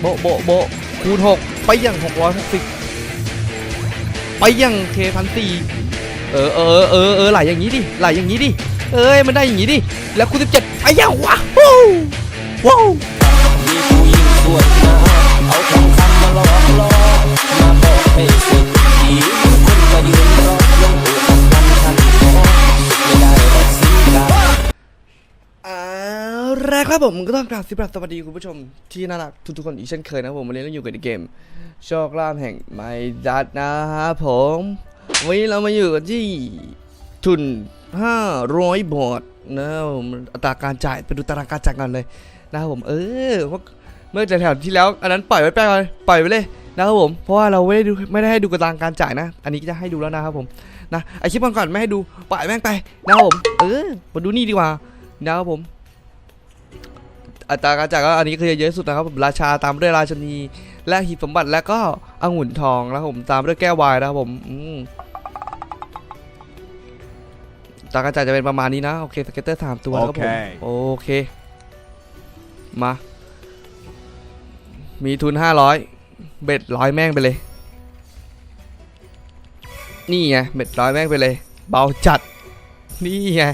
โบโบโบคูณหกไปยังหกร้อยหกสิบไปยังเคพันสี่เออเออเออเออไหลอย่างนี้ดิไหลอย่างนี้ดิเอ้ยมันได้อย่างนี้ดิแล้วคูณสิบเจ็ดไปยังว้าวว้าว ละครับผมก็ต้องกราบสวัสดีคุณผู้ชมที่น่ารักทุกๆคนอีกเช่นเคยนะผมวันนี้เราอยู่กันในเกมโชคลาภแห่งไมดัดนะครับผมวันนี้เรามาอยู่กันที่ทุน 500 บาทนะครับผมอัตราการจ่ายไปดูตารางการจ่ายกันเลยนะครับผมเออเพราเมื่อแถวที่แล้วอันนั้นปล่อยไว้ไปก่อนปล่อยไปเลยนะครับผมเพราะว่าเราไม่ได้ดูไม่ได้ให้ดูตารางการจ่ายนะ อันนี้จะให้ดูแล้วนะครับผมนะไอคลิปก่อนๆไม่ให้ดูปล่อยแม่งไปนะครับผมเออมาดูนี่ดีกว่านะครับผม อัตราการจ่ายก็อันนี้คือเยอะสุดนะครับผมราชาตามด้วยราชนี และหีบสมบัติและก็องุ่นทองแล้วผมตามด้วยแก้ววายนะครับผมอืมอัตราการจ่ายจะเป็นประมาณนี้นะโอเคสเก็ตเตอร์สามตัวนะครับผมโอเคโอเคมา มีทุนห้าร้อยเบ็ดร้อยแม่งไปเลย นี่ไงเบ็ดร้อยแม่งไปเลย เบาจัด นี่ไง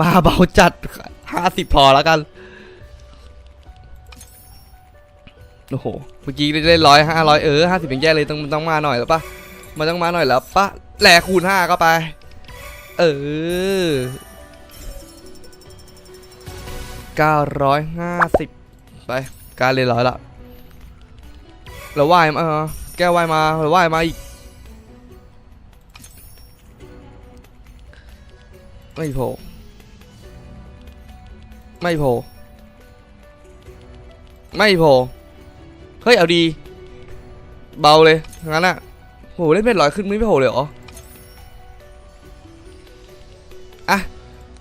มาเบาจัดห้าสิบพอแล้วกัน โอ้โห เมื่อกี้ได้ร้อยห้าร้อยเออห้าสิบยังแย่เลยต้องต้องมาหน่อยแล้วปะมันต้องมาหน่อยแล้วปะแหลคูณห้าก็ไป เออเก้าร้อยห้าสิบไป การเลยร้อยละแล้วว่ายมาแก้วว่ายมาแล้วว่ายมาอีกไม่โผล่ไม่โผล่ไม่โผล่ เฮ้ยเอาดี เบาเลยงั้นอะโหเล่นเป็นร้อยขึ้นมือไม่โผล่เลยเหรออะ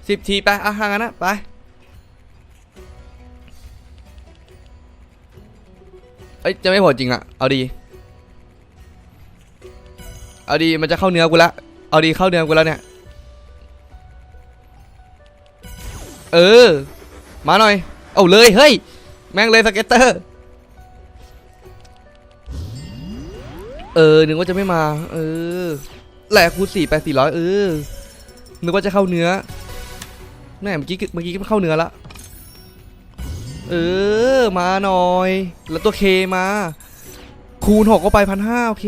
สิบทีไปอะทางนั้นนะไปเอ้ยจะไม่โผล่จริงอะเอาดี เอาดีมันจะเข้าเนื้อกูละเอาดีเข้าเนื้อกูแล้วเนี่ยเออ มาหน่อย เอาเลย เฮ้ย แม่งเลยสเก็ตเตอร์ ออนึกว่าจะไม่มา เออแหลกคูสี่แปดสี่ร้อยเออนึกว่าจะเข้าเนื้อแม่เมื่อกี้เมื่อกี้ก็เข้าเนื้อละเออมาหน่อย แล้วตัวเคมา คูณหกก็ไปพันห้าโอเค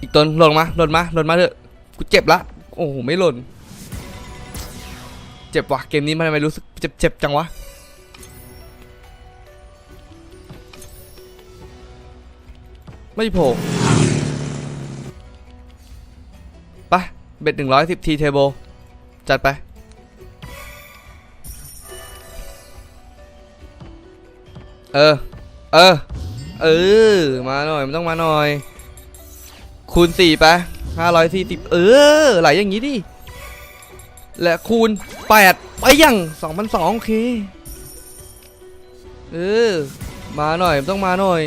อีกตนหล่นมาหล่นมาหล่นมาเถอะกูเจ็บละโอ้โหไม่หล่น เจ็บว่ะเกมนี้มันทำไมรู้สึกเจ็บเจ็บจังวะ ไม่โผล่ไปเบ็ดหนึ่งร้อยสิบทีเทเบิลจัดไป เออ เออ เออ มาหน่อยมันต้องมาหน่อย คูณสี่ไปห้าร้อยสี่สิบเออ ไหลอย่างนี้ดิ และคูณแปดไปยังสองพันสองโอเค เออ มาหน่อยมันต้องมาหน่อย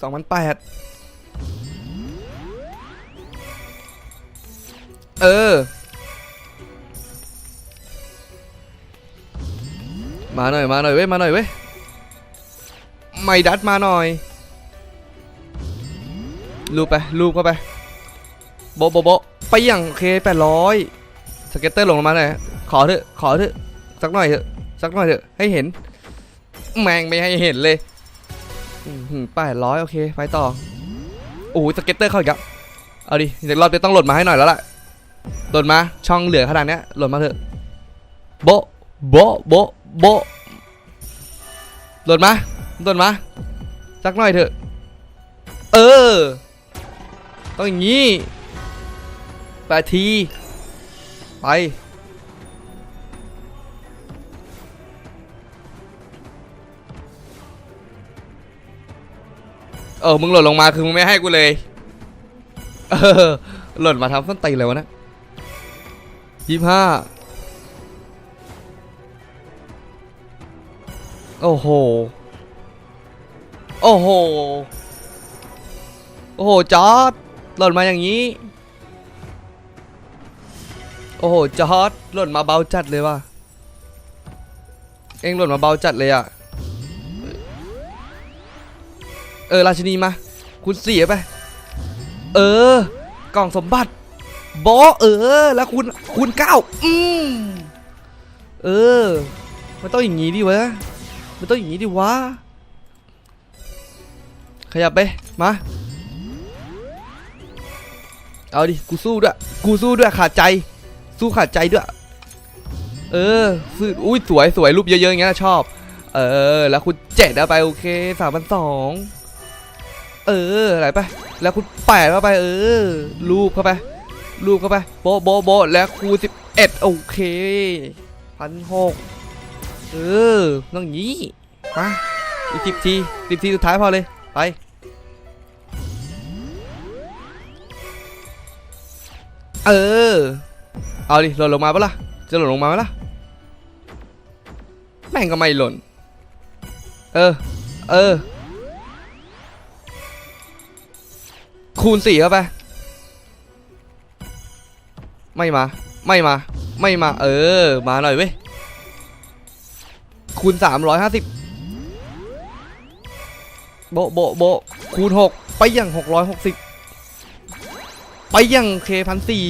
สองพันแปดเออ มาหน่อย มาหน่อยเว้ย มาหน่อยเว้ย ไม่ดัดมาหน่อย ลูบไป ลูบเข้าไป โบโบโบไปยังโอเคแปดร้อยสเก็ตเตอร์ลงมาหน่อย ขอเถอะ ขอเถอะ สักหน่อยเถอะ สักหน่อยเถอะ ให้เห็น แมงไม่ให้เห็นเลย แปดร้อยโอเค ไปต่อ โอ้สเก็ตเตอร์เข้าอีกแล้วเอาดิเดี๋ยวรอบจะต้องหล่นมาให้หน่อยแล้วล่ะ หล่นมา ช่องเหลือขนาดเนี้ย หล่นมาเถอะ โบโบโบโบหล่นมา หล่นมา สักหน่อยเถอะ เออ ต้องอย่างนี้แปดที ไป ออมึงหล่นลงมาคือมึงไม่ให้กูเลย เออ หล่นมาทำส้นตีเลยวะนะยี่ห้าโอ้โห โอ้โห โอ้โหจอร์ดหล่นมาอย่างนี้ โอ้โหจอร์ดหล่นมาเบาจัดเลยว่ะ เองหล่นมาเบาจัดเลยอะ เออราชินีมา คุณเสียไป เออ กล่องสมบัติบอเออ แล้วคุณคุณเก้าอืมเออ มันต้องอย่างงี้ดิวะ มันต้องอย่างงี้ดิวะ ขยับไป มา เอาดิ กูสู้ด้วย กูสู้ด้วยขาดใจ สู้ขาดใจด้วย เออซื้อุ้ยสวยสวยรูปเยอะๆอย่างเงี้ยชอบ เออ แล้วคุณเจ็ดเอาไปโอเคสามพันสอง เอออะไรไป แล้วคุณแปดเข้าไป เออรูปเข้าไปรูปเข้าไปโบโบโบแล้วคูสิบเอ็ดโอเคพันหกเออต้องย่างนี้มาอีกสิบทีสิบทีสุดท้ายพอเลย ไปเออ เอาดิหล่นลงมาปะล่ะ จะหล่นลงมาไหมล่ะ แม่งก็ไม่หล่น เออ เออ คูณสี่เข้าไป ไม่มา ไม่มา ไม่มา เออ มาหน่อยเว้ย คูณสามร้อยห้าสิบโบโบโบคูณหกไปยังหกร้อยหกสิบไปยังเคพันสี่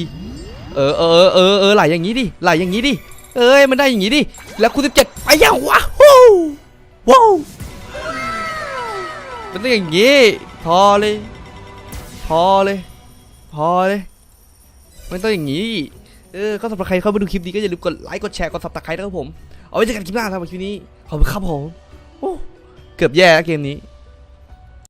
เออเออเออเออไหลอย่างงี้ดิไหลอย่างงี้ดิเอ้ยมันได้อย่างงี้ดิแล้วคูณสิบเจ็ดไปยังว้าวว้าวมันต้องอย่างงี้พอเลย พอเลย พอเลยไม่ต้องอย่างนี้ เออ ก็สำหรับใครเข้ามาดูคลิปนี้ก็อย่าลืมกดไลค์ กดแชร์ กดซับสไครต์นะครับผม เอาไว้เจอกันคลิปหน้าสำหรับคลิปนี้ ขอบคุณครับผม โอ้ เกือบแย่แล้วเกมนี้